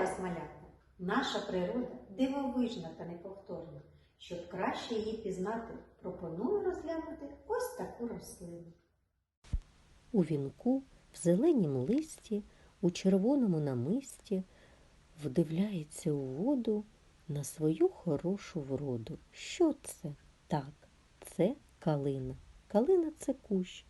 вас, малята! Наша природа дивовижна та неповторна. Щоб краще її пізнати, пропоную розглянути ось таку рослину. У вінку, в зеленім листі, у червоному намисті вдивляється у воду на свою хорошу вроду. Що це? Так, це калина. Калина це кущ.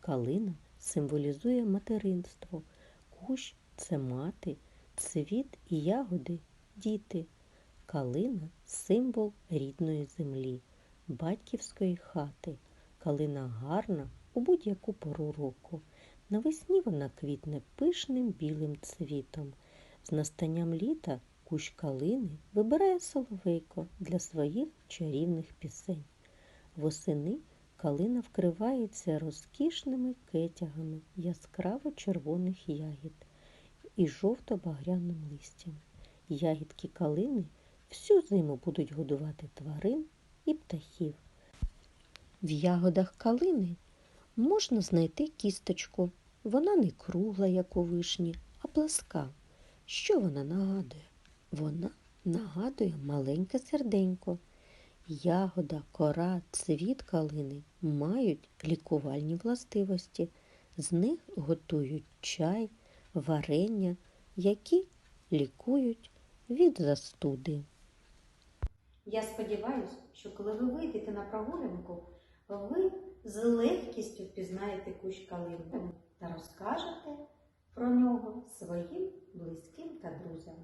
Калина символізує материнство. Кущ це мати, цвіт і ягоди діти. Калина символ рідної землі, батьківської хати. Калина гарна у будь-яку пору року. Навесні вона квітне пишним білим цвітом. З настанням літа кущ калини вибирає соловейко для своїх чарівних пісень. Восени калина вкривається розкішними кетягами яскраво червоних ягід і жовто-багряним листям. Ягідки калини всю зиму будуть годувати тварин і птахів. В ягодах калини можна знайти кісточку. Вона не кругла, як у вишні, а пласка. Що вона нагадує? Вона нагадує маленьке серденько. Ягода, кора, цвіт калини мають лікувальні властивості. З них готують чай, варення, які лікують від застуди. Я сподіваюся, що коли ви вийдете на прогулянку, ви з легкістю впізнаєте кущ калини та розкажете про нього своїм близьким та друзям.